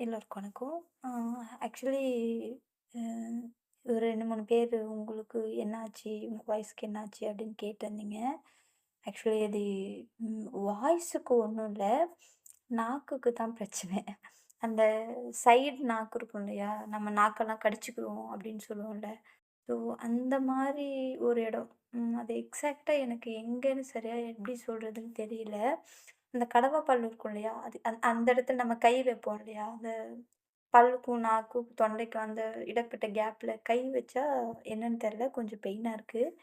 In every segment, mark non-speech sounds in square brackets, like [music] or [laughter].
எல்லோருக்கும் வணக்கம். ஆக்சுவலி ஒரு ரெண்டு மூணு பேர் உங்களுக்கு என்னாச்சு? உங்கள் வாய்ஸ்க்கு என்னாச்சு? அப்படின்னு கேட்டிருந்தீங்க. ஆக்சுவலி அது வாய்ஸுக்கு ஒன்றும் இல்லை நாக்குக்கு தான் பிரச்சனை. அந்த சைடு நாக்கு இருக்கும் இல்லையா? நம்ம நாக்கெல்லாம் கடிச்சுக்குருவோம் அப்படின்னு சொல்லுவோம்ல. ஸோ அந்த மாதிரி ஒரு இடம். அது எக்ஸாக்டாக எனக்கு எங்கேன்னு சரியாக எப்படி சொல்கிறதுன்னு தெரியல. அந்த கடவா பல் இருக்கும் இல்லையா? அது அந் அந்த இடத்துல நம்ம கை வைப்போம் இல்லையா? அந்த பல்லுக்கும், நாக்கும், தொண்டைக்கும் அந்த இடப்பட்ட கேப்பில் கை வச்சா என்னன்னு தெரியல. கொஞ்சம் பெயினாக இருக்குது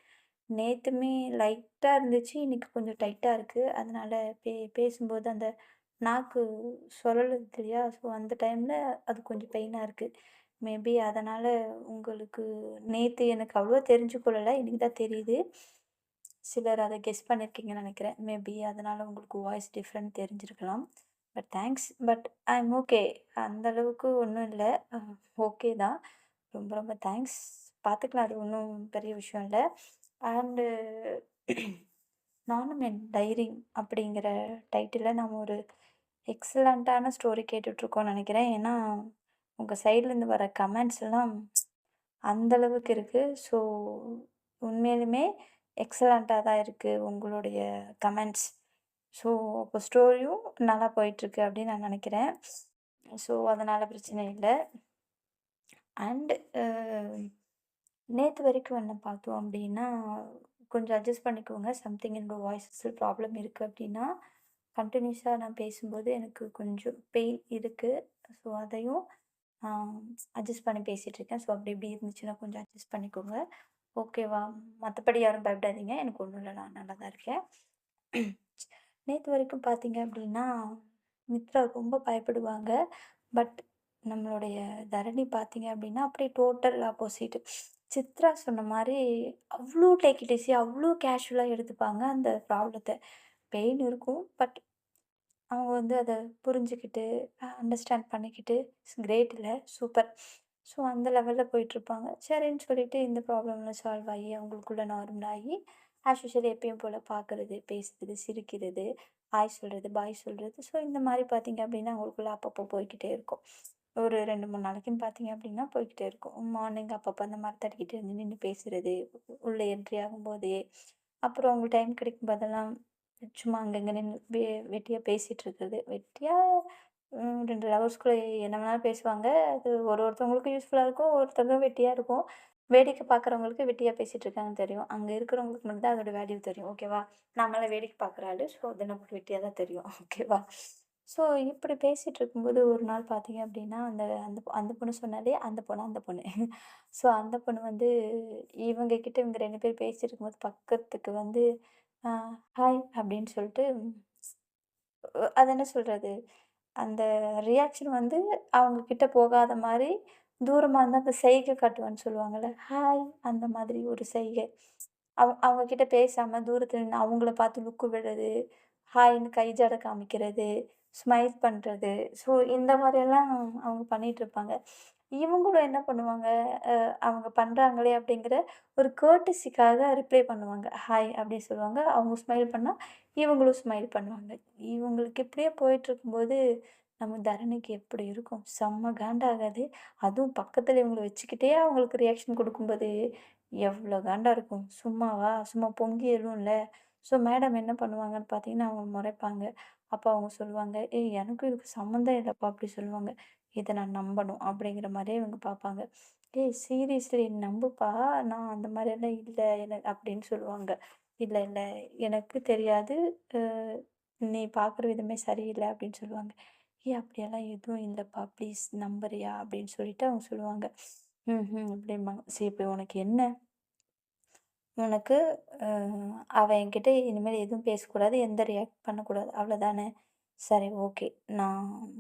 நேற்றுமே லைட்டாக இருந்துச்சு. இன்றைக்கி கொஞ்சம் டைட்டாக இருக்குது அதனால் பே பேசும்போது அந்த நாக்கு சொல்லலுது இல்லையா? ஸோ அந்த டைமில் அது கொஞ்சம் பெயினாக இருக்குது மேபி அதனால் உங்களுக்கு நேற்று எனக்கு அவ்வளோ தெரிஞ்சு கொள்ளலை இன்னைக்கு தான் தெரியுது. சிலர் அதை கெஸ் பண்ணியிருக்கீங்கன்னு நினைக்கிறேன் மேபி அதனால் உங்களுக்கு வாய்ஸ் டிஃப்ரெண்ட் தெரிஞ்சிருக்கலாம். But thanks. But I am okay. அந்த அளவுக்கு ஒன்றும் இல்லை ஓகே தான். ரொம்ப ரொம்ப தேங்க்ஸ். பார்த்துக்கலாம். அது ஒன்றும் பெரிய விஷயம் இல்லை அண்டு நானும் என் டைரி அப்படிங்கிற டைட்டிலில் நம்ம ஒரு எக்ஸலண்ட்டான ஸ்டோரி கேட்டுட்ருக்கோம்னு நினைக்கிறேன் ஏன்னா, உங்கள் சைட்லேருந்து வர கமெண்ட்ஸ் எல்லாம் அந்தளவுக்கு இருக்குது ஸோ உண்மையிலுமே எக்ஸலண்ட்டாக தான் இருக்குது உங்களுடைய கமெண்ட்ஸ். ஸோ அப்போ ஸ்டோரியும் நல்லா போயிட்டுருக்கு அப்படின்னு நான் நினைக்கிறேன் ஸோ அதனால் பிரச்சனை இல்லை அண்டு நேற்று வரைக்கும் என்ன பார்த்தோம் அப்படின்னா, கொஞ்சம் அட்ஜஸ்ட் பண்ணிக்கோங்க. சம்திங் என்னோட வாய்ஸஸ்ல ப்ராப்ளம் இருக்குது அப்படின்னா, கண்டினியூஸாக நான் பேசும்போது எனக்கு கொஞ்சம் பெயின் இருக்குது ஸோ அதையும் அட்ஜஸ்ட் பண்ணி பேசிகிட்ருக்கேன் ஸோ அப்படி இப்படி இருந்துச்சுன்னா கொஞ்சம் அட்ஜஸ்ட் பண்ணிக்கோங்க. ஓகேவா? மற்றபடி யாரும் பயப்படாதீங்க. எனக்கு ஒன்றும் இல்லை நான் நல்லா தான் இருக்கேன். நேற்று வரைக்கும் பார்த்தீங்க அப்படின்னா, மித்ரா ரொம்ப பயப்படுவாங்க. பட் நம்மளுடைய தரணி பார்த்தீங்க அப்படின்னா, அப்படியே டோட்டல் ஆப்போசிட். சித்ரா சொன்ன மாதிரி அவ்வளோ டேக் இட் ஈஸி எடுத்துப்பாங்க அந்த ப்ராப்ளத்தை பெயின் இருக்கும். பட் அவங்க வந்து அதை புரிஞ்சுக்கிட்டு, அண்டர்ஸ்டாண்ட் பண்ணிக்கிட்டு, இட்ஸ் கிரேட் இல்லை சூப்பர். ஸோ அந்த லெவலில் போயிட்டுருப்பாங்க. சரின்னு சொல்லிட்டு இந்த ப்ராப்ளம்லாம் சால்வ் ஆகி, அவங்களுக்குள்ள நார்மல் ஆகி, ஆஸ் யூஷுவல் எப்பயும் போல் பார்க்குறது, பேசுறது, சிரிக்கிறது, ஹாய் சொல்கிறது பாய் சொல்கிறது ஸோ இந்த மாதிரி பார்த்தீங்க அப்படின்னா, அவங்களுக்குள்ள அப்பப்போ போய்க்கிட்டே இருக்கும். ஒரு 2, 3 நாளைக்குன்னு பார்த்தீங்க அப்படின்னா போய்கிட்டே இருக்கும். மார்னிங் அப்பப்போ அந்த மாதிரி தட்டிக்கிட்டு இருந்து நின்று பேசுறது, உள்ளே என்ட்ரி ஆகும்போதே, அப்புறம் அவங்களுக்கு டைம் கிடைக்கும் போதெல்லாம் சும்மா அங்கங்கே நின்று வெட்டியாக பேசிகிட்டு இருக்கிறது. வெட்டியாக ரெண்டு லவர்ஸ்குள்ளே என்ன வேணாலும் பேசுவாங்க. அது ஒரு ஒருத்தவங்களுக்கும் யூஸ்ஃபுல்லாக இருக்கும். ஒருத்தவங்க வெட்டியாக இருக்கும். வேடிக்கை பார்க்குறவங்களுக்கு வெட்டியாக பேசிகிட்டு இருக்காங்கன்னு தெரியும். அங்கே இருக்கிறவங்களுக்கு மட்டும்தான் அதோட வேல்யூ தெரியும். ஓகேவா? நம்மளால் வேடிக்கை பார்க்குறாரு ஸோ அது நமக்கு வெட்டியாக தான் தெரியும். [laughs] ஓகேவா? ஸோ இப்படி பேசிகிட்டு இருக்கும்போது ஒரு நாள் பார்த்தீங்க அப்படின்னா, அந்த அந்த அந்த பொண்ணு சொன்னாலே அந்த பொண்ணு அந்த பொண்ணு. [laughs] ஸோ அந்த பொண்ணு வந்து இவங்க கிட்ட இவங்க ரெண்டு பேர் பேசிட்டு இருக்கும்போது பக்கத்துக்கு வந்து ஹாய் அப்படின்னு சொல்லிட்டு அது என்ன சொல்கிறது அந்த ரியாக்ஷன் வந்து அவங்க கிட்ட போகாத மாதிரி தூரமாக இருந்தால் அந்த செய்கை காட்டுவான்னு சொல்லுவாங்கள்ல ஹாய் அந்த மாதிரி ஒரு செய்கை. அவங்க கிட்ட பேசாமல் தூரத்தில் நின்று அவங்கள பார்த்து லுக்கு விடுறது, ஹாய்ன்னு கை ஜாட காமிக்கிறது, ஸ்மைல் பண்ணுறது ஸோ இந்த மாதிரியெல்லாம் அவங்க பண்ணிகிட்ருப்பாங்க இவங்களும் என்ன பண்ணுவாங்க, அவங்க பண்ணுறாங்களே அப்படிங்கிற ஒரு கர்ட்டஸிக்காக ரிப்ளை பண்ணுவாங்க. ஹாய் அப்படின்னு சொல்லுவாங்க. அவங்க ஸ்மைல் பண்ணால் இவங்களும் ஸ்மைல் பண்ணுவாங்க. இவங்களுக்கு இப்படியே போயிட்டுருக்கும்போது, நம்ம தரணிக்கு எப்படி இருக்கும்? செம்ம காண்டாகாது. அதுவும் பக்கத்தில் இவங்களை வச்சுக்கிட்டே அவங்களுக்கு ரியாக்ஷன் கொடுக்கும்போது எவ்வளோ காண்டாக இருக்கும்? சும்மாவா? சும்மா பொங்கி எழும்ல. ஸோ மேடம் என்ன பண்ணுவாங்கன்னு பார்த்தீங்கன்னா, அவங்க முறைப்பாங்க. அப்போ அவங்க சொல்லுவாங்க, "ஏய் எனக்கும் இதுக்கு சம்மந்தம் இல்லைப்பா அப்படி சொல்லுவாங்க. இதை நான் நம்பணும்" அப்படிங்கிற மாதிரி இவங்க பார்ப்பாங்க. "ஏய் சீரியஸ்லி நம்புப்பா, நான் அந்த மாதிரியெல்லாம் இல்லை எனக்கு" அப்படின்னு சொல்லுவாங்க. இல்லை இல்லை எனக்கு தெரியாது. நீ பார்க்குற விதமே சரியில்லை அப்படின்னு சொல்லுவாங்க. ஏ அப்படியெல்லாம் எதுவும் இல்லைப்பா ப்ளீஸ் நம்புறியா?" அப்படின்னு சொல்லிட்டு அவங்க சொல்லுவாங்க. ம் ம் அப்படிம்பாங்க. "சரி இப்போ உனக்கு என்ன? உனக்கு அவன் அவ என்கிட்ட இனிமேல் எதுவும் பேசக்கூடாது, எந்த ரியாக்ட் பண்ணக்கூடாது. அவ்வளோதானே? சரி ஓகே. நான்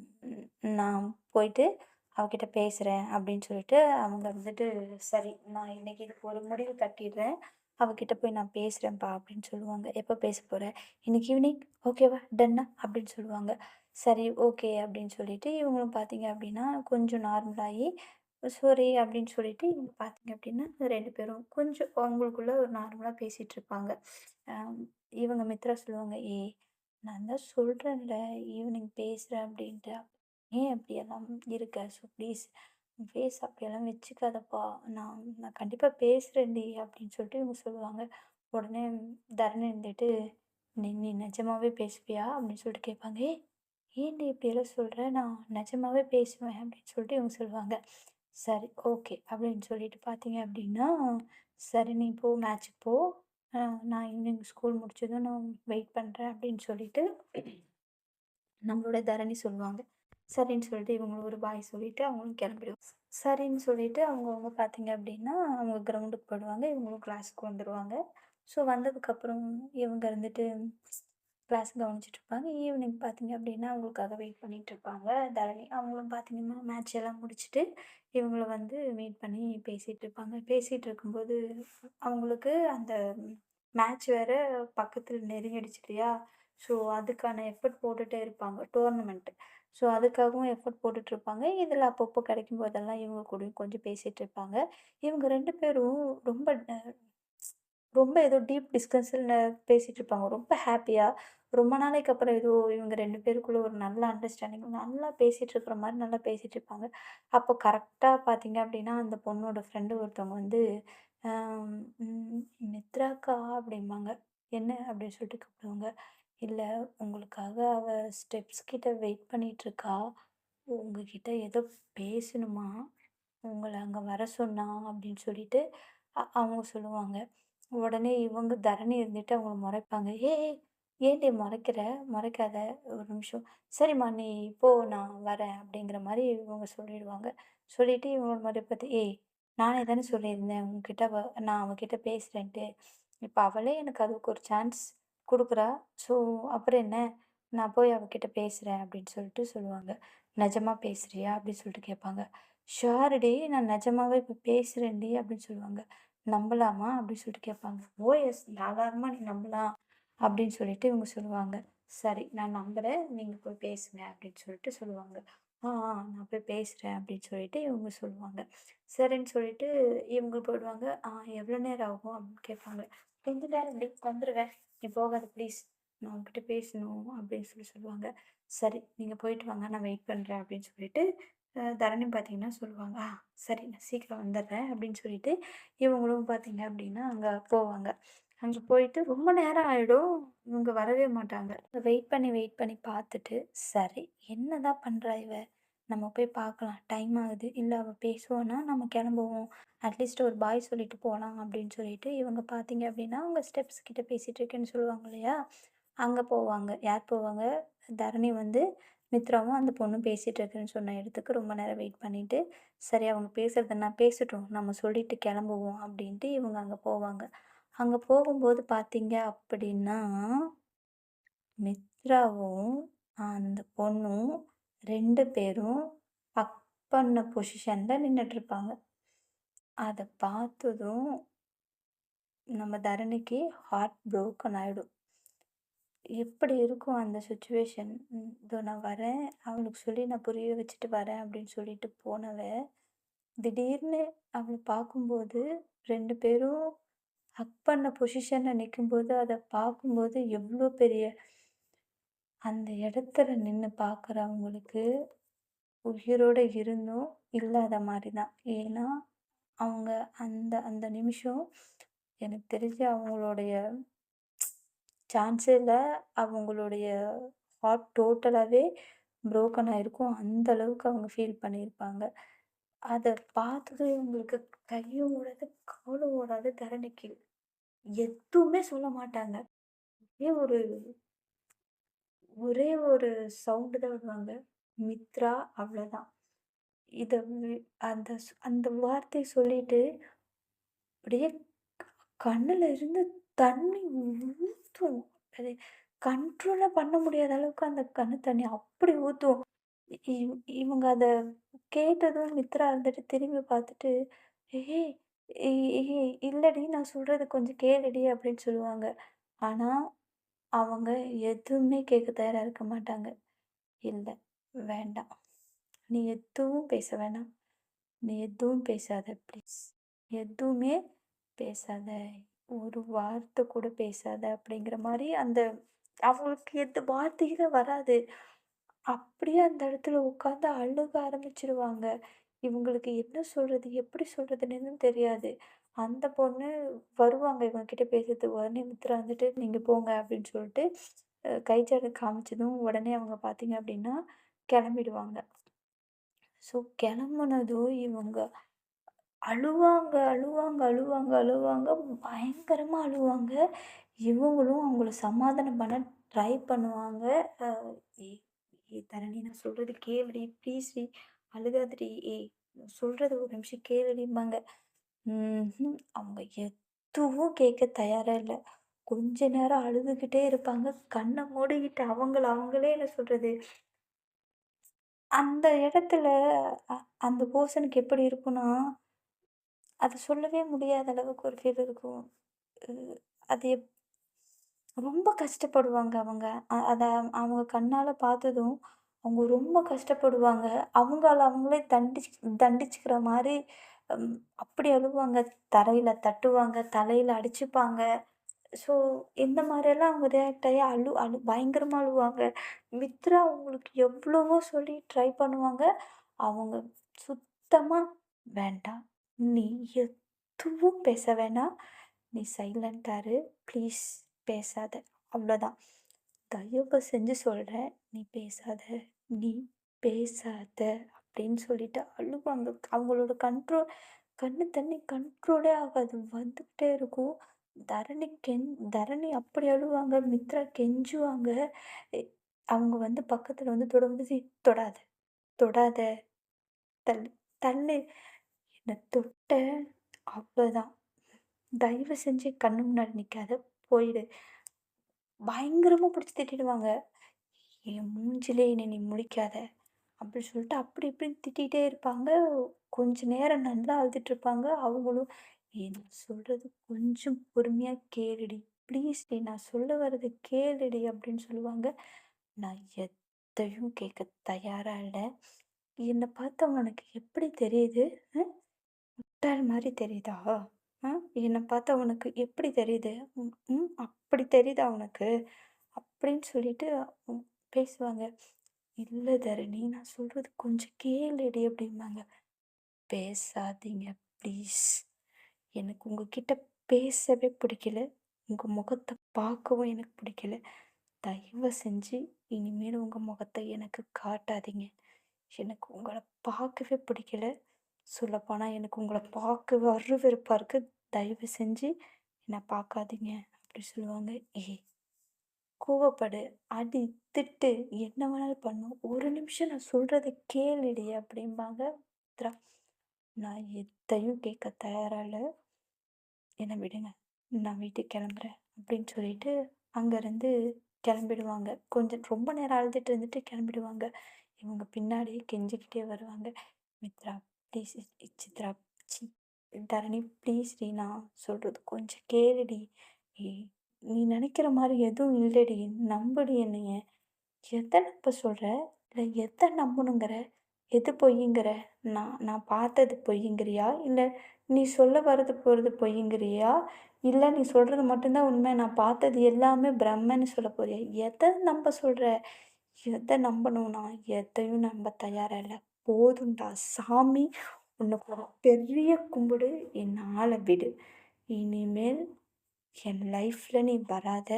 நான் போயிட்டு அவகிட்ட பேசுகிறேன் அப்படின்னு சொல்லிட்டு, அவங்க வந்துட்டு சரி நான் இன்னைக்கு இதுக்கு ஒரு முடிவு கட்டிடுறேன். அவகிட்ட போய் நான் பேசுகிறேன்ப்பா அப்படின்னு சொல்லுவாங்க. எப்போ பேச போகிறேன் இன்னைக்கு ஈவினிங் ஓகேவா? டன்னா? அப்படின்னு சொல்லுவாங்க. சரி ஓகே அப்படின்னு சொல்லிட்டு, இவங்களும் பார்த்தீங்க அப்படின்னா, கொஞ்சம் நார்மலாகி சரி சாரி அப்படின்னு சொல்லிட்டு, இவங்க பார்த்தீங்க அப்படின்னா ரெண்டு பேரும் கொஞ்சம் அவங்களுக்குள்ள ஒரு நார்மலாக பேசிகிட்டு இருப்பாங்க. இவங்க மித்ரா சொல்லுவாங்க, "ஏய் நான் தான் சொல்கிறேன்ல ஈவினிங் பேசுகிறேன் அப்படின்ட்டு. ஏன் அப்படியெல்லாம் இருக்க? ஸோ ப்ளீஸ் உன் ஃபேஸ் அப்படியெல்லாம் வச்சுக்காதப்பா. நான் நான் கண்டிப்பாக பேசுகிறேன்டி அப்படின்னு சொல்லிட்டு இவங்க சொல்லுவாங்க. உடனே தரணி இருந்துட்டு, "நீ நீ நிஜமாவே பேசுவியா?" அப்படின்னு சொல்லிட்டு கேட்பாங்க. ஏ ஏன்டி இப்படியெல்லாம் சொல்கிறேன் நான் நிஜமாவே பேசுவேன்." அப்படின்னு சொல்லிட்டு இவங்க சொல்லுவாங்க. சரி ஓகே அப்படின்னு சொல்லிட்டு பார்த்தீங்க அப்படின்னா, "சரி நீ போ மேட்ச்சுக்கு போ. நான் ஈவினிங் ஸ்கூல் முடிச்சதும் நான் வெயிட் பண்ணுறேன் அப்படின்னு சொல்லிட்டு நம்மளோட தரணி சொல்லுவாங்க. சரின்னு சொல்லிட்டு இவங்களும் ஒரு பாய் சொல்லிட்டு அவங்களும் கிளம்பிடுவாங்க. சரின்னு சொல்லிட்டு அவங்கவுங்க பார்த்தீங்க அப்படின்னா, அவங்க கிரவுண்டுக்கு போயிடுவாங்க. இவங்களும் கிளாஸுக்கு வந்துடுவாங்க ஸோ வந்ததுக்கப்புறம் இவங்க இருந்துட்டு கிளாஸ் கவனிச்சிட்ருப்பாங்க ஈவினிங் பார்த்தீங்க அப்படின்னா, அவங்களுக்காக வெயிட் பண்ணிகிட்ருப்பாங்க தரணி. அவங்களும் பார்த்தீங்கன்னா, மேட்ச் எல்லாம் முடிச்சுட்டு இவங்கள வந்து மீட் பண்ணி பேசிகிட்ருப்பாங்க இருப்பாங்க. இருக்கும்போது அவங்களுக்கு அந்த மேட்ச் வேறு பக்கத்தில் நெருங்கிடுச்சு இல்லையா? ஸோ அதுக்கான எஃபர்ட் போட்டுகிட்டே இருப்பாங்க. டோர்னமெண்ட். ஸோ அதுக்காகவும் எஃபோர்ட் போட்டுட்ருப்பாங்க. இதில் அப்பப்போ கிடைக்கும் போதெல்லாம் இவங்க கூடயும் கொஞ்சம் பேசிகிட்டு இருப்பாங்க. இவங்க ரெண்டு பேரும் ரொம்ப ரொம்ப ஏதோ டீப் டிஸ்கஷன்ல பேசிகிட்டு இருப்பாங்க. ரொம்ப ஹாப்பியாக ரொம்ப நாளைக்கு அப்புறம் ஏதோ இவங்க ரெண்டு பேருக்குள்ள ஒரு நல்ல அண்டர்ஸ்டாண்டிங் நல்லா பேசிகிட்டு இருக்கிற மாதிரி நல்லா பேசிகிட்டு இருப்பாங்க. அப்போ கரெக்டாக பார்த்தீங்க அப்படின்னா அந்த பொண்ணோட ஃப்ரெண்டு ஒருத்தவங்க வந்து, நித்ராக்கா அப்படிம்பாங்க. "என்ன?" அப்படின்னு சொல்லிட்டு கூப்பிடுவாங்க. இல்லை உங்களுக்காக அவள் ஸ்டெப்ஸ் கிட்ட வெயிட் பண்ணிகிட்ருக்கா உங்ககிட்ட ஏதோ பேசணுமா, உங்களை அங்கே வர சொன்னா" அப்படின்னு சொல்லிட்டு அவங்க சொல்லுவாங்க. உடனே இவங்க தரணி இருந்துட்டு அவங்கள முறைப்பாங்க ஏ ஏய் ஏன்டி மறைக்கிற மறைக்காத ஒரு நிமிஷம். சரிம்மா நீ போ நான் வரேன்" அப்படிங்கிற மாதிரி இவங்க சொல்லிடுவாங்க. சொல்லிட்டு இவங்கள மாதிரி பார்த்து, "ஏய் நானே தானே சொல்லியிருந்தேன் உங்ககிட்ட அவ நான் அவகிட்ட பேசுகிறேன்ட்டு இப்போ அவளே எனக்கு அதுக்கு ஒரு சான்ஸ் கொடுக்குறா ஸோ அப்புறம் என்ன? நான் போய் அவகிட்ட பேசுகிறேன் அப்படின்னு சொல்லிட்டு சொல்லுவாங்க. நிஜமாக பேசுகிறியா அப்படின்னு சொல்லிட்டு கேட்பாங்க. "ஷூர்டி நான் நிஜமாவே இப்போ பேசுகிறேன்டி அப்படின்னு சொல்லுவாங்க. "நம்பலாமா?" அப்படின்னு சொல்லிட்டு கேட்பாங்க. "ஓ எஸ் நீ நம்பலாம்" அப்படின்னு சொல்லிட்டு இவங்க சொல்லுவாங்க. "சரி நான் நம்புறேன். நீங்கள் போய் பேசுங்க" அப்படின்னு சொல்லிட்டு சொல்லுவாங்க. "ஆ, ஆ நான் போய் பேசுகிறேன் அப்படின்னு சொல்லிட்டு இவங்க சொல்லுவாங்க. சரின்னு சொல்லிட்டு இவங்க போயிடுவாங்க. "ஆ எவ்வளோ நேரம் ஆகும்?" அப்படின்னு கேட்பாங்க. "கொஞ்ச நேரம் நேரம்டி வந்துடுவேன் நீ போகாத ப்ளீஸ். நான் உங்ககிட்ட பேசணும்" அப்படின்னு சொல்லி சொல்லுவாங்க. "சரி நீங்கள் போயிட்டு வாங்க. நான் வெயிட் பண்ணுறேன் அப்படின்னு சொல்லிட்டு தரணி பார்த்தீங்கன்னா சொல்லுவாங்க. "ஆ சரி நான் சீக்கிரம் வந்துடுறேன்" அப்படின்னு சொல்லிட்டு இவங்களும் பார்த்தீங்க அப்படின்னா அங்கே போவாங்க. அங்கே போயிட்டு ரொம்ப நேரம் ஆகிடும் இவங்க வரவே மாட்டாங்க. வெயிட் பண்ணி, வெயிட் பண்ணி பார்த்துட்டு, சரி என்ன தான் பண்ணுறா இவ? நம்ம போய் பார்க்கலாம். டைம் ஆகுது. இல்லை அவள் பேசுவோன்னா நம்ம கிளம்புவோம். அட்லீஸ்ட் ஒரு பாய் சொல்லிட்டு போகலாம் அப்படின்னு சொல்லிட்டு இவங்க பார்த்தீங்க அப்படின்னா, அவங்க ஸ்டெப்ஸ் கிட்ட பேசிகிட்டு இருக்கேன்னு சொல்லுவாங்க இல்லையா? அங்கே போவாங்க. யார் போவாங்க? தரணி வந்து மித்ராவும் அந்த பொண்ணும் பேசிகிட்டு இருக்குன்னு சொன்ன இடத்துக்கு ரொம்ப நேரம் வெயிட் பண்ணிவிட்டு சரி அவங்க பேசுகிறதுன்னா பேசட்டும். நம்ம சொல்லிட்டு கிளம்புவோம் அப்படின்ட்டு இவங்க அங்கே போவாங்க. அங்கே போகும்போது பார்த்தீங்க அப்படின்னா, மித்ராவும் அந்த பொண்ணும் ரெண்டு பேரும் ஹக் பண்ண பொசிஷனில் நின்றுட்டுருப்பாங்க அதை பார்த்ததும் நம்ம தரணிக்கு ஹார்ட் ப்ரோக்கன் ஆகிடும் எப்படி இருக்கும் அந்த சுச்சுவேஷன் இதோ நான் வரேன். அவளுக்கு சொல்லி நான் புரிய வச்சுட்டு வரேன் அப்படின்னு சொல்லிட்டு போனவ, திடீர்னு அவளை பார்க்கும்போது ரெண்டு பேரும் ஹக் பண்ண பொசிஷனில் நிற்கும்போது அதை பார்க்கும்போது எவ்வளோ பெரிய அந்த இடத்துல நின்று பார்க்குறவங்களுக்கு உயிரோடு இருந்தும் இல்லாத மாதிரி தான். ஏன்னா, அவங்க அந்த அந்த நிமிஷம் எனக்கு தெரிஞ்சு அவங்களுடைய சான்ஸில் அவங்களுடைய ஹார்ட் டோட்டலாகவே ப்ரோக்கன் ஆகிருக்கும் அந்த அளவுக்கு அவங்க ஃபீல் பண்ணியிருப்பாங்க. அதை பார்த்ததும் இவங்களுக்கு கையும் ஓடாது, காலும் ஓடாது தர நிற்கிது எதுவுமே சொல்ல மாட்டாங்க. ஒரே ஒரு ஒரே ஒரு சவுண்டு தான் விடுவாங்க. மித்ரா அவ்வளோதான். இத வி அந்த ஸ் அந்த வார்த்தைய சொல்லிட்டு அப்படியே கண்ணுல இருந்து தண்ணி ஊத்தும். அது கண்ட்ரோலே பண்ண முடியாத அளவுக்கு அந்த கண்ணு தண்ணி அப்படி ஊத்தும். இ இவங்க அத கேட்டதும் மித்ரா இருந்துட்டு திரும்பி பார்த்துட்டு, ஏய் இல்லடி நான் சொல்கிறது கொஞ்சம் கேளுடி" அப்படின்னு சொல்லுவாங்க. ஆனால் அவங்க எதுவுமே கேட்க தயாராக இருக்க மாட்டாங்க. இல்லை வேண்டாம். நீ எதுவும் பேச வேணாம். நீ எதுவும் பேசாத ப்ளீஸ். எதுவுமே பேசாத. ஒரு வார்த்தை கூட பேசாத" அப்படிங்கிற மாதிரி அந்த அவங்களுக்கு எந்த வார்த்தைகளே வராது. அப்படியே அந்த இடத்துல உட்காந்து அழுக ஆரம்பிச்சிருவாங்க இவங்களுக்கு என்ன சொல்றது? எப்படி சொல்றதுன்னேன்னு தெரியாது. அந்த பொண்ணு வருவாங்க இவங்க கிட்ட பேசுறதுக்கு. உடனே மித்ரா வந்துட்டு, "நீங்க போங்க" அப்படின்னு சொல்லிட்டு அ காமிச்சதும், உடனே அவங்க பார்த்தீங்க அப்படின்னா, கிளம்பிடுவாங்க ஸோ கிளம்புனதும் இவங்க அழுவாங்க, அழுவாங்க, அழுவாங்க, அழுவாங்க. பயங்கரமாக அழுவாங்க. இவங்களும் அவங்கள சமாதானம் பண்ண ட்ரை பண்ணுவாங்க. "ஏய் ஏய் தரணி நான் சொல்கிறது கேளுடி, ப்ளீஸ்டி அழுகாதடி, ஏய் சொல்கிறது ஒரு நிமிஷம் கேளுடிம்பாங்க." அவங்க எதுவும் கேட்க தயாரா இல்ல. கொஞ்ச நேரம் அழுதுகிட்டே இருப்பாங்க. கண்ணை மூடிக்கிட்டு அவங்கள அவங்களே என்ன சொல்றது? அந்த இடத்துல அந்த பெர்சனுக்கு எப்படி இருக்கும்னா, அது சொல்லவே முடியாத அளவுக்கு ஒரு ஃபீல் இருக்கும். அது எப் ரொம்ப கஷ்டப்படுவாங்க அவங்க. அதை அவங்க கண்ணால் பார்த்ததும், அவங்க ரொம்ப கஷ்டப்படுவாங்க. அவங்கள அவங்களே தண்டிச்சு தண்டிச்சுக்கிற மாதிரி அப்படி அழுவாங்க. தரையில் தட்டுவாங்க, தலையில் அடிச்சுப்பாங்க. ஸோ இந்த மாதிரியெல்லாம் அவங்க ரியாக்ட் ஆகி அழு அழு பயங்கரமாக அழுவாங்க. மித்ரா அவங்களுக்கு எவ்வளவோ சொல்லி ட்ரை பண்ணுவாங்க. அவங்க சுத்தமாக "வேண்டாம். நீ எதுவும் பேச வேணாம். நீ சைலன்ட்டா ப்ளீஸ் பேசாத." அவ்வளோதான். "தயவு செஞ்சு சொல்கிறேன் நீ பேசாத. நீ பேசாத." அப்படின்னு சொல்லிட்டு அழுவாங்க. அவங்களோட கண்ட்ரோல் கண்ணு தண்ணி கண்ட்ரோலே ஆகாது. வந்துகிட்டே இருக்கும். தரணி கெஞ் தரணி அப்படி அழுவாங்க. மித்ரா கெஞ்சுவாங்க. அவங்க வந்து பக்கத்தில் வந்து தொடர்ந்து "தொடாத, தொடாத, தள்ளு, தள்ளு. என்னை தொட்ட அவ்வளோதான். தயவு செஞ்சு கண்ணு முன்னாடி நிற்காத போயிடு." பயங்கரமாக பிடிச்சி திட்டிடுவாங்க. "என் மூஞ்சிலே என்னை நீ முழிக்காத." அப்படி சொல்லிட்டு அப்படி இப்படின்னு திட்டிகிட்டே இருப்பாங்க. கொஞ்ச நேரம் நல்லா அழுதுட்டுருப்பாங்க. அவங்களும், என்ன சொல்கிறது கொஞ்சம் பொறுமையாக கேளுடி. ப்ளீஸ்டி நான் சொல்ல வர்றது கேளுடி" அப்படின்னு சொல்லுவாங்க. நான் எத்தையும் கேட்க தயாராக இல்லை என்னை பார்த்தா உனக்கு எப்படி தெரியுது? முட்டாள் மாதிரி தெரியுதா? என்னை என்ன பார்த்தா உனக்கு எப்படி தெரியுது? ம், அப்படி தெரியுதா உனக்கு? அப்படின்னு சொல்லிட்டு பேசுவாங்க. இல்லை தரணி நான் சொல்றது கொஞ்சம் கேளுடி" அப்படிம்பாங்க. பேசாதீங்க ப்ளீஸ். எனக்கு உங்ககிட்ட பேசவே பிடிக்கல. உங்கள் முகத்தை பார்க்கவும் எனக்கு பிடிக்கல. தயவு செஞ்சு இனிமேல் உங்கள் முகத்தை எனக்கு காட்டாதீங்க. எனக்கு உங்களை பார்க்கவே பிடிக்கல. சொல்லப்போனால் எனக்கு உங்கள பார்க்கவே வெறுப்பாக இருக்குது தயவு செஞ்சு என்ன பார்க்காதீங்க அப்படி சொல்லுவாங்க. ஏய் கோவப்படு, அடி, திட்டு என்ன வேணாலும் பண்ணும் ஒரு நிமிஷம் நான் சொல்கிறத கேளுடி அப்படிம்பாங்க. மித்ரா நான் எதையும் கேட்க தயாரா இல்ல. விடுங்க. நான் வீட்டுக்கு கிளம்புறேன் அப்படின்னு சொல்லிட்டு அங்கேருந்து கிளம்பிடுவாங்க. கொஞ்சம் ரொம்ப நேரம் அழுதுட்டு இருந்துட்டு கிளம்பிடுவாங்க. இவங்க பின்னாடியே கெஞ்சிக்கிட்டே வருவாங்க. "Mitra please Chitra C Dharani please நான் சொல்கிறது கொஞ்சம் கேளுடி. ஏய் நீ நினைக்கிற மாதிரி எதுவும் இல்லடி. நம்படி என்னைய." எதை நம்ப சொல்கிற இல்லை எதை நம்பணுங்கிற? எது பொய்யுங்கிற? நான் நான் பார்த்தது பொய்யுங்கிறியா? இல்லை நீ சொல்ல வர்றது போகிறது பொய்யுங்கிறியா? இல்லை நீ சொல்கிறது மட்டும்தான் உண்மை. நான் பார்த்தது எல்லாமே பிரம்மன்னு சொல்ல போறியா? எதை நம்ப சொல்கிற எதை நம்பணும் நான்? எதையும் நம்ப தயாராக இல்லை போதும்டா சாமி! உனக்கு ஒரு பெரிய கும்பிடு. என்னால் விடு. இனிமேல் என் லைஃப்பில் நீ வராத.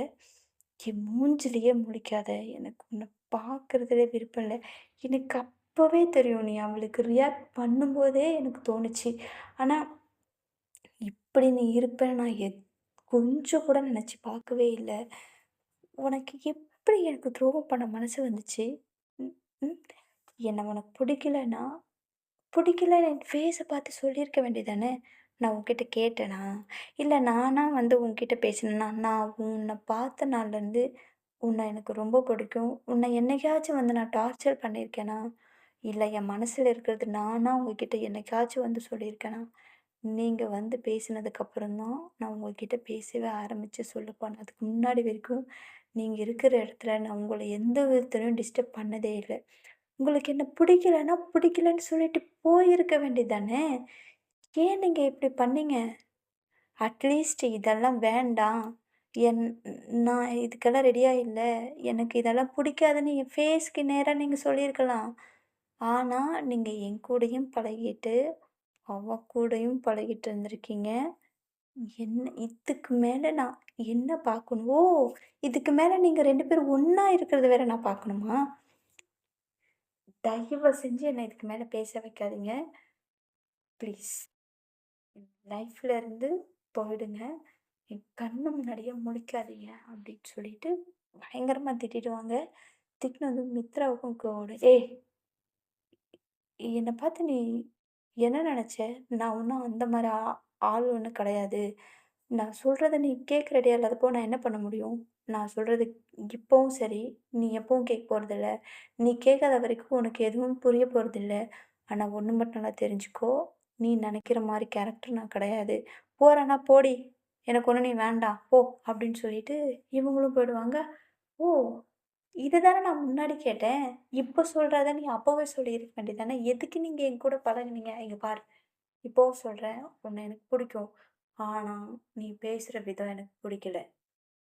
என் மூஞ்சிலேயே முழிக்காத. எனக்கு உன்னை பார்க்குறதுலே விருப்பம் இல்லை எனக்கு அப்பவே தெரியும். நீ அவளுக்கு ரியாக்ட் பண்ணும்போதே எனக்கு தோணுச்சு. ஆனால் இப்படி நீ இருப்பேன்னு நான் எத் கொஞ்சம் கூட நினச்சி பார்க்கவே இல்லை உனக்கு எப்படி எனக்கு துரோகம் பண்ண மனசு வந்துச்சு? என்னை உனக்கு பிடிக்கலன்னா, பிடிக்கல என் ஃபேஸை பார்த்து சொல்லியிருக்க வேண்டியதானே! நான் உன்கிட்ட கேட்டேனா? இல்லை நானா வந்து உன்கிட்ட பேசினேனா? நான் உன்னை பார்த்த நாள்லேருந்து உன்னை எனக்கு ரொம்ப பிடிக்கும். உன்னை என்னைக்காச்சும் வந்து நான் டார்ச்சர் பண்ணியிருக்கேனா? இல்லை என் மனசில் இருக்கிறது நானா உங்ககிட்ட என்னைக்காச்சும் வந்து சொல்லியிருக்கேனா? நீங்கள் வந்து பேசினதுக்கப்புறம் தான் நான் உங்ககிட்ட பேசவே ஆரம்பித்து சொல்லப்போனா. அதுக்கு முன்னாடி வரைக்கும் நீங்கள் இருக்கிற இடத்துல நான் உங்களை எந்த விதத்துலையும் டிஸ்டர்ப் பண்ணதே இல்லை உங்களுக்கு என்ன பிடிக்கலன்னா, பிடிக்கலன்னு சொல்லிட்டு போயிருக்க வேண்டியதானே! ஏன் நீங்கள் இப்படி பண்ணீங்க? அட்லீஸ்ட் இதெல்லாம் வேண்டாம். என் நான் இதுக்கெல்லாம் ரெடியாக இல்லை எனக்கு இதெல்லாம் பிடிக்காதுன்னு என் ஃபேஸ்க்கு நேராக நீங்கள் சொல்லியிருக்கலாம். ஆனால் நீங்கள் என் கூடயும் பழகிட்டு, அவ கூடயும் பழகிட்டு இருந்திருக்கீங்க. என்ன இதுக்கு மேலே நான் என்ன பார்க்கணும்? ஓ! இதுக்கு மேலே நீங்கள் ரெண்டு பேரும் ஒன்றா இருக்கிறத வேற நான் பார்க்கணுமா? தயவு செஞ்சு என்னை இதுக்கு மேலே பேச வைக்காதீங்க. ப்ளீஸ். என் லைஃப்ல இருந்து போயிடுங்க. என் கண்ணு முன்னாடியே முழிக்காதீங்க அப்படின்னு சொல்லிட்டு பயங்கரமா திட்டிடுவாங்க. திட்டினதும் மித்ராவுக்கும் கோடு ஏய்! என்னை பார்த்து நீ என்ன நினச்ச நான் ஒன்றும் அந்த மாதிரி ஆ ஆள் ஒன்றும் கிடையாது. நான் சொல்கிறத நீ கேட்குறடியா இல்லாதப்போ நான் என்ன பண்ண முடியும்? நான் சொல்கிறது இப்போவும் சரி, நீ எப்பவும் கேட்க போகிறதில்ல நீ கேட்காத வரைக்கும் உனக்கு எதுவும் புரிய போகிறதில்ல ஆனால் ஒன்று மட்டும் நல்லா தெரிஞ்சுக்கோ, நீ நினைக்கிற மாதிரி கேரக்டர் நான் கிடையாது. போறேன்னா போடி! எனக்கு ஒன்று நீ வேண்டாம் போ! அப்படின்னு சொல்லிட்டு இவங்களும் போயிடுவாங்க. ஓ! இத தானே நான் முன்னாடி கேட்டேன். இப்போ சொல்கிறத நீ அப்போவே சொல்லியிருக்க வேண்டியது தானே. எதுக்கு நீங்கள் என் கூட பழகினீங்க இங்கே பாரு. இப்போவும் சொல்கிறேன் உன்னை எனக்கு பிடிக்கும். ஆனால் நீ பேசுகிற விதம் எனக்கு பிடிக்கல.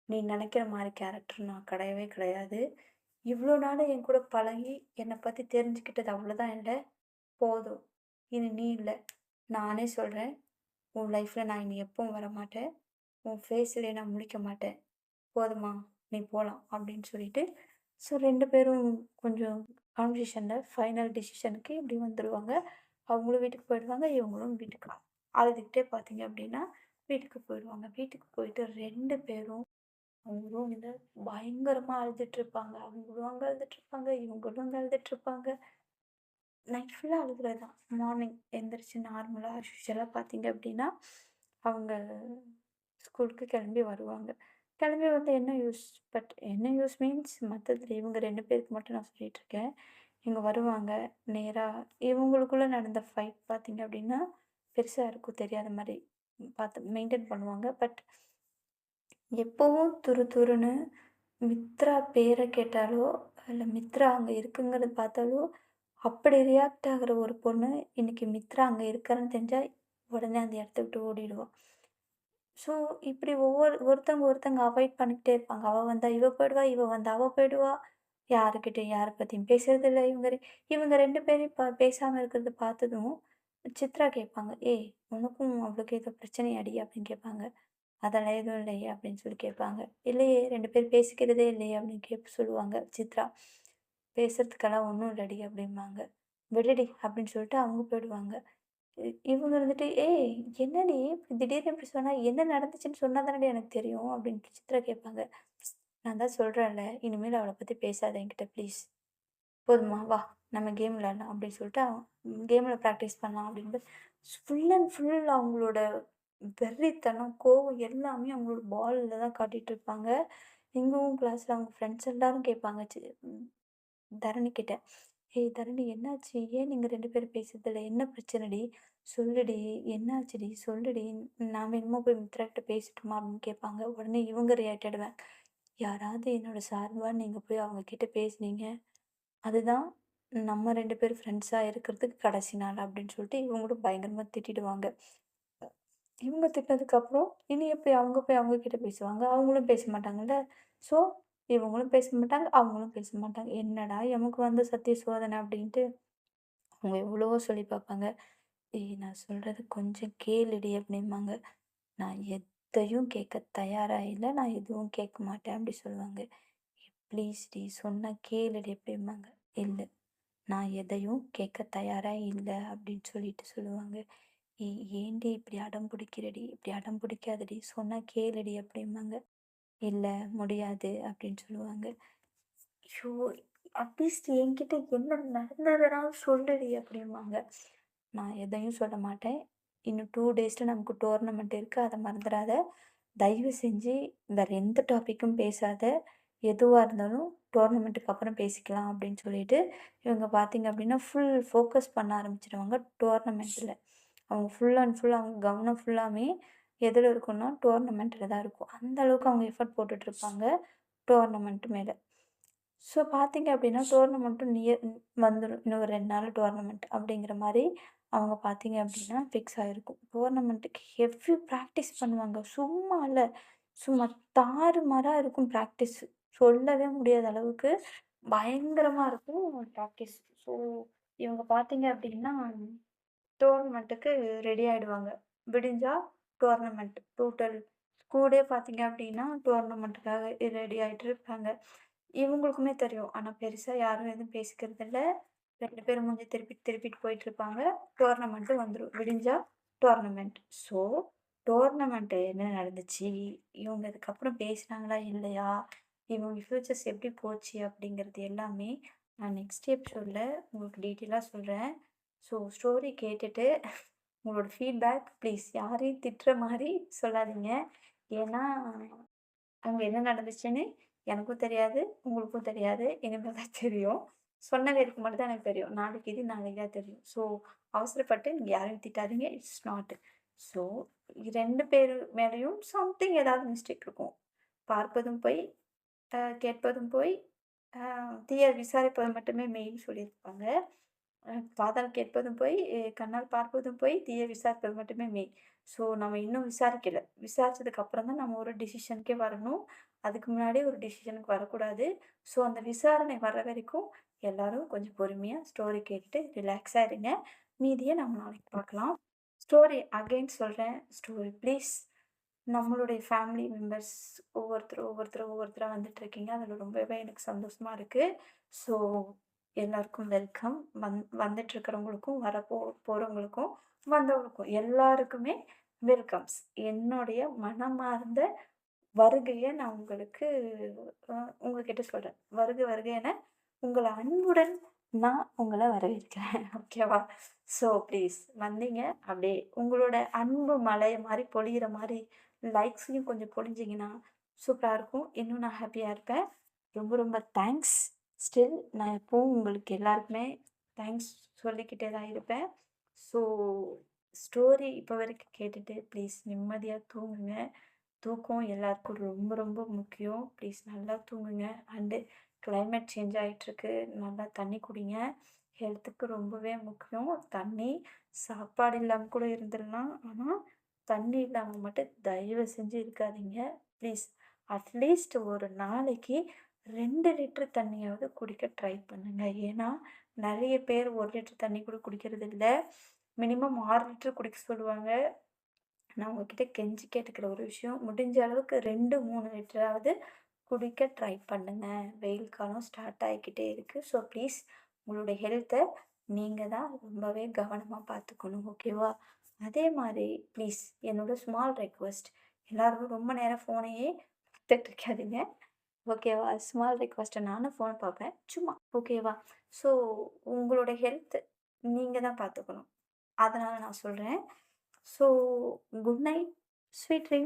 நீ நினைக்கிற மாதிரி கேரக்டர் நான் கிடையவே கிடையாது. இவ்வளோ நாள் என் கூட பழகி என்னை பற்றி தெரிஞ்சுக்கிட்டது அவ்வளோதான் இல்லை போதும். இனி நீ இல்லை நானே சொல்கிறேன் உன் லைஃப்பில் நான் இனி எப்பவும் வரமாட்டேன். உன் ஃபேஸ்லேயே நான் முழிக்க மாட்டேன். போதுமா? நீ போகலாம் அப்படின்னு சொல்லிட்டு, ஸோ ரெண்டு பேரும் கொஞ்சம் கான்வர்சேஷனில் ஃபைனல் டிசிஷனுக்கு இப்படி வந்துடுவாங்க அவங்களும் வீட்டுக்கு போயிடுவாங்க. இவங்களும் வீட்டுக்கு அழுதுகிட்டே பார்த்தீங்க அப்படின்னா, வீட்டுக்கு போயிடுவாங்க. வீட்டுக்கு போயிட்டு ரெண்டு பேரும் அவங்க பயங்கரமாக அழுதுட்டு இருப்பாங்க அவங்களும் அங்கே அழுதுட்டு இருப்பாங்க இவங்களும் அங்கே அழுதுட்டு இருப்பாங்க நைட் ஃபுல்லாக அழுகுறது தான். மார்னிங் எந்திரிச்சு நார்மலாக யூஸ்வலாக பார்த்தீங்க அப்படின்னா, அவங்க ஸ்கூலுக்கு கிளம்பி வருவாங்க. கிளம்பி வந்து என்ன யூஸ்? பட் என்ன யூஸ் மீன்ஸ் மத்ததுல இவங்க ரெண்டு பேருக்கு மட்டும் நான் சொல்லிகிட்டு இருக்கேன் இவங்க வருவாங்க. நேராக இவங்களுக்குள்ளே நடந்த ஃபைட் பார்த்தீங்க அப்படின்னா, பெருசாக இருக்கும் தெரியாத மாதிரி பார்த்து மெயின்டைன் பண்ணுவாங்க. பட் எப்போவும் துரு துருன்னு மித்ரா பேரை கேட்டாலோ, இல்லை மித்ரா அங்கே இருக்குங்கிறத பார்த்தாலோ, அப்படி ரியாக்ட் ஆகிற ஒரு பொண்ணு, இன்னைக்கு மித்ரா அங்கே இருக்கிறான்னு தெரிஞ்சால் உடனே அந்த இடத்த விட்டு ஓடிடுவா. ஸோ, இப்படி ஒவ்வொரு ஒருத்தவங்க ஒருத்தவங்க அவாய்ட் பண்ணிக்கிட்டே இருப்பாங்க. அவள் வந்தால் இவ போயிடுவா, இவ வந்தால் அவள் போயிடுவா. யாருக்கிட்டையும் யாரை பற்றியும் பேசுறதில்ல. இவங்க இவங்க ரெண்டு பேரையும் இப்போ பேசாமல் இருக்கிறத பார்த்ததும், சித்ரா கேட்பாங்க. "ஏய்! உனக்கும் அவளுக்கு ஏதோ பிரச்சனையாடி?" அப்படின்னு கேட்பாங்க. "அதெல்லாம் எதுவும் இல்லையே" அப்படின்னு சொல்லி கேட்பாங்க. "இல்லையே ரெண்டு பேரும் பேசிக்கிறதே இல்லையே" அப்படின்னு கேப் சொல்லுவாங்க சித்ரா. "பேசுறதுக்கெல்லாம் ஒன்றும் இல்லடி" அப்படிம்பாங்க. "விடுடி" அப்படின்னு சொல்லிட்டு அவங்க போயிடுவாங்க. இ இவங்க இருந்துட்டு, "ஏய்! என்னடி இப்படி திடீர்னு இப்படி சொன்னா? என்ன நடந்துச்சுன்னு சொன்னா தானடி எனக்கு தெரியும்" அப்படின்ட்டு சித்ரா கேட்பாங்க. "நான் தான் சொல்றேன்ல, இனிமேல் அவளை பத்தி பேசாத என்கிட்ட ப்ளீஸ். போதுமா? வா நம்ம கேம் விளையாடலாம்" அப்படின்னு சொல்லிட்டு கேம்ல ப்ராக்டிஸ் பண்ணலாம் அப்படின்னு ஃபுல் அண்ட் ஃபுல் அவங்களோட வெறித்தனம், கோவம் எல்லாமே அவங்களோட பால்ல தான் காட்டிட்டு இருப்பாங்க. எங்கவும் கிளாஸ்ல அவங்க ஃப்ரெண்ட்ஸ் எல்லாரும் கேட்பாங்க சி தரணி கிட்ட. "ஏய் தரணி என்னாச்சு? ஏன் நீங்கள் ரெண்டு பேரும் பேசுறதில்ல? என்ன பிரச்சனைடி? சொல்லுடி. என்னாச்சுடி? சொல்லுடி. நான் வேணுமோ போய் மித்ராக்கிட்ட பேசிட்டோமா பேசட்டுமா?" அப்படின்னு கேட்பாங்க. உடனே இவங்க ரியாக்ட் ஆயிடுவாங்க. "யாராவது என்னோட சார்பாக நீங்கள் போய் அவங்க கிட்ட பேசுனீங்க, அதுதான் நம்ம ரெண்டு பேரும் ஃப்ரெண்ட்ஸாக இருக்கிறதுக்கு கடைசி நாள்" அப்படின்னு சொல்லிட்டு இவங்களும் பயங்கரமாக திட்டிடுவாங்க. இவங்க திட்டினதுக்கப்புறம், இனி எப்படி அவங்க போய் அவங்க கிட்ட பேசுவாங்க? அவங்களும் பேச மாட்டாங்கல்ல. ஸோ, இவங்களும் பேச மாட்டாங்க, அவங்களும் பேச மாட்டாங்க. என்னடா எமக்கு வந்த சத்திய சோதனை அப்படின்ட்டு, அவங்க எவ்வளவோ சொல்லி பார்ப்பாங்க. "ஏய் நான் சொல்கிறது கொஞ்சம் கேளுடி" அப்படிம்பாங்க. "நான் எதையும் கேட்க தயாரா இல்லை நான் எதுவும் கேட்க மாட்டேன்" அப்படி சொல்லுவாங்க. "ப்ளீஸ்டி சொன்னால் கேளுடி" அப்படிம்பாங்க. இல்லை நான் எதையும் கேட்க தயாராக இல்லை அப்படின்னு சொல்லிட்டு சொல்லுவாங்க. "ஏய் ஏண்டி இப்படி அடம் பிடிக்கிறடி? இப்படி அடம் பிடிக்காதடி. சொன்னால் கேளுடி" அப்படிம்பாங்க. இல்லை முடியாது" அப்படின்னு சொல்லுவாங்க. ஐயோ! அட்லீஸ்ட் என்கிட்ட என்ன நடந்ததுனால சொல்லுடி அப்படிம்பாங்க. "நான் எதையும் சொல்ல மாட்டேன். இன்னும் டூ டேஸில் நமக்கு டோர்னமெண்ட் இருக்குது அதை மறந்துடாத தயவு செஞ்சு வேற எந்த டாப்பிக்கும் பேசாத. எதுவாக இருந்தாலும் டோர்னமெண்ட்டுக்கு அப்புறம் பேசிக்கலாம்" அப்படின்னு சொல்லிட்டு, இவங்க பார்த்தீங்க அப்படின்னா, ஃபுல் ஃபோக்கஸ் பண்ண ஆரம்பிச்சிடுவாங்க டோர்னமெண்ட்டில் அவங்க ஃபுல் அண்ட் ஃபுல் அவங்க கவனம் ஃபுல்லாமே எதில் இருக்கும்னா, டோர்னமெண்ட்டில் தான் இருக்கும். அந்த அளவுக்கு அவங்க எஃபோர்ட் போட்டுட்ருப்பாங்க டோர்னமெண்ட்டு மேலே ஸோ பார்த்தீங்க அப்படின்னா, டோர்னமெண்ட்டும் நியர் வந்துடும் இன்னும் ஒரு 2 நாள்ல டோர்னமெண்ட் அப்படிங்கிற மாதிரி அவங்க பார்த்தீங்க அப்படின்னா ஃபிக்ஸ் ஆகிருக்கும் டோர்னமெண்ட்டுக்கு ஹெவி ப்ராக்டிஸ் பண்ணுவாங்க. சும்மா இல்லை சும்மா தாறுமாறா இருக்கும் ப்ராக்டிஸ். சொல்லவே முடியாத அளவுக்கு பயங்கரமாக இருக்கும் ப்ராக்டிஸ். ஸோ இவங்க பார்த்தீங்க அப்படின்னா டோர்னமெண்ட்டுக்கு ரெடி ஆகிடுவாங்க விடிஞ்சால் டோர்னமெண்ட் டோட்டல் ஸ்கூலே பார்த்தீங்க அப்படின்னா டோர்னமெண்ட்டுக்காக ரெடி ஆகிட்டு இருப்பாங்க. இவங்களுக்குமே தெரியும். ஆனால் பெருசாக யாரும் எதுவும் பேசிக்கிறதில்ல. ரெண்டு பேரும் மூஞ்சி திருப்பிட்டு திருப்பிட்டு போயிட்டுருப்பாங்க. டோர்னமெண்ட்டும் வந்துடும் விடிஞ்சா டோர்னமெண்ட். ஸோ டோர்னமெண்ட் என்ன நடந்துச்சு? இவங்க இதுக்கப்புறம் பேசினாங்களா இல்லையா? இவங்க ஃபியூச்சர்ஸ் எப்படி போச்சு? அப்படிங்கிறது எல்லாமே நான் நெக்ஸ்ட் எபிசோடில் உங்களுக்கு டீட்டெயிலாக சொல்கிறேன் ஸோ ஸ்டோரி கேட்டுட்டு உங்களோட ஃபீட்பேக் ப்ளீஸ் யாரையும் திட்டுற மாதிரி சொல்லாதீங்க. ஏன்னா, அங்கே என்ன நடந்துச்சுன்னு எனக்கும் தெரியாது, உங்களுக்கும் தெரியாது. இனிமேல் தான் தெரியும். சொன்ன வரைக்கும் மட்டும் தான் எனக்கு தெரியும். நாளைக்கு இது நாளைக்கு தான் தெரியும். ஸோ அவசரப்பட்டு நீங்கள் யாரையும் திட்டாதீங்க. It's not. ஸோ ரெண்டு பேர் மேலேயும் சம்திங் ஏதாவது மிஸ்டேக் இருக்கும். பார்ப்பதும் போய் கேட்பதும் போய் தீய விசாரிப்பது மட்டுமே மெயின் சொல்லியிருப்பாங்க. பாதல் காதால் கேட்பதும் போய் கண்ணால் பார்ப்பதும் போய் தீய விசாரிப்பது மட்டுமே மெய். ஸோ நம்ம இன்னும் விசாரிக்கல. விசாரிச்சதுக்கு அப்புறம் தான் நம்ம ஒரு டிசிஷனுக்கே வரணும். அதுக்கு முன்னாடி ஒரு டிசிஷனுக்கு வரக்கூடாது. ஸோ அந்த விசாரணை வர்ற வரைக்கும் எல்லாரும் கொஞ்சம் பொறுமையாக ஸ்டோரி கேட்டுட்டு ரிலாக்ஸாக இருங்க. மீதியை நம்ம நாளைக்கு பார்க்கலாம். ஸ்டோரி அகெயின் சொல்கிறேன் ஸ்டோரி ப்ளீஸ் நம்மளுடைய ஃபேமிலி மெம்பர்ஸ் ஒவ்வொருத்தரும் ஒவ்வொருத்தரும் ஒவ்வொருத்தராக வந்துட்டு இருக்கீங்க அதில் ரொம்பவே எனக்கு சந்தோஷமாக இருக்குது ஸோ எல்லாருக்கும் வெல்கம். வந் வந்துட்டுருக்கிறவங்களுக்கும், வர போ போகிறவங்களுக்கும் வந்தவங்களுக்கும் எல்லாருக்குமே வெல்கம்ஸ். என்னுடைய மனமார்ந்த வருகையை நான் உங்களுக்கு உங்ககிட்ட சொல்கிறேன் வருக வருக என அன்புடன் நான் உங்களை வரவேற்கிறேன். ஓகேவா? ஸோ ப்ளீஸ் வந்தீங்க அப்படியே உங்களோட அன்பு மலையை மாதிரி பொழிகிற மாதிரி லைக்ஸையும் கொஞ்சம் பொழிஞ்சிங்கன்னா சூப்பராக இருக்கும். இன்னும் நான் ஹாப்பியாக இருப்பேன். ரொம்ப ரொம்ப தேங்க்ஸ். ஸ்டில் நான் எப்பவும் உங்களுக்கு எல்லாருக்குமே தேங்க்ஸ் சொல்லிக்கிட்டே தான் இருப்பேன். ஸோ ஸ்டோரி இப்போ வரைக்கும் கேட்டுட்டு ப்ளீஸ் நிம்மதியாக தூங்குங்க. தூக்கம் எல்லாருக்கும் ரொம்ப ரொம்ப முக்கியம். ப்ளீஸ் நல்லா தூங்குங்க. அண்டு கிளைமேட் சேஞ்ச் ஆகிட்டுருக்கு நல்லா தண்ணி குடிங்க. ஹெல்த்துக்கு ரொம்பவே முக்கியம். தண்ணி, சாப்பாடு இல்லாமல் கூட இருந்துடலாம். ஆனால் தண்ணி இல்லாமல் மட்டும் தயவு செஞ்சு இருக்காதீங்க. ப்ளீஸ் அட்லீஸ்ட் ஒரு நாளைக்கு ரெண்டு லிட்டர் தண்ணியாவது குடிக்க ட்ரை பண்ணுங்க. ஏன்னா, நிறைய பேர் ஒரு லிட்டர் தண்ணி கூட குடிக்கிறது இல்லை மினிமம் ஆறு லிட்டர் குடிக்க சொல்லுவாங்க. நான் உங்ககிட்ட கெஞ்சி கேட்டுக்கிற ஒரு விஷயம், முடிஞ்ச அளவுக்கு 2, 3 லிட்டராவது குடிக்க ட்ரை பண்ணுங்க. வெயில் காலம் ஸ்டார்ட் ஆகிக்கிட்டே இருக்கு. ஸோ ப்ளீஸ் உங்களுடைய ஹெல்த்தை நீங்கள் தான் ரொம்பவே கவனமாக பார்த்துக்கணும். ஓகேவா? அதே மாதிரி ப்ளீஸ் என்னோட ஸ்மால் ரெக்வெஸ்ட் எல்லாரும் ரொம்ப நேரம் ஃபோனையே பார்த்துட்டு இருக்காதீங்க. ஓகேவா? ஸ்மால் ரெக்வெஸ்ட் நானும் ஃபோன் பார்ப்பேன். சும்மா. ஓகேவா? ஸோ உங்களோட ஹெல்த் நீங்கள் தான் பார்த்துக்கணும். அதனால் நான் சொல்கிறேன் so good night. Sweet dreams.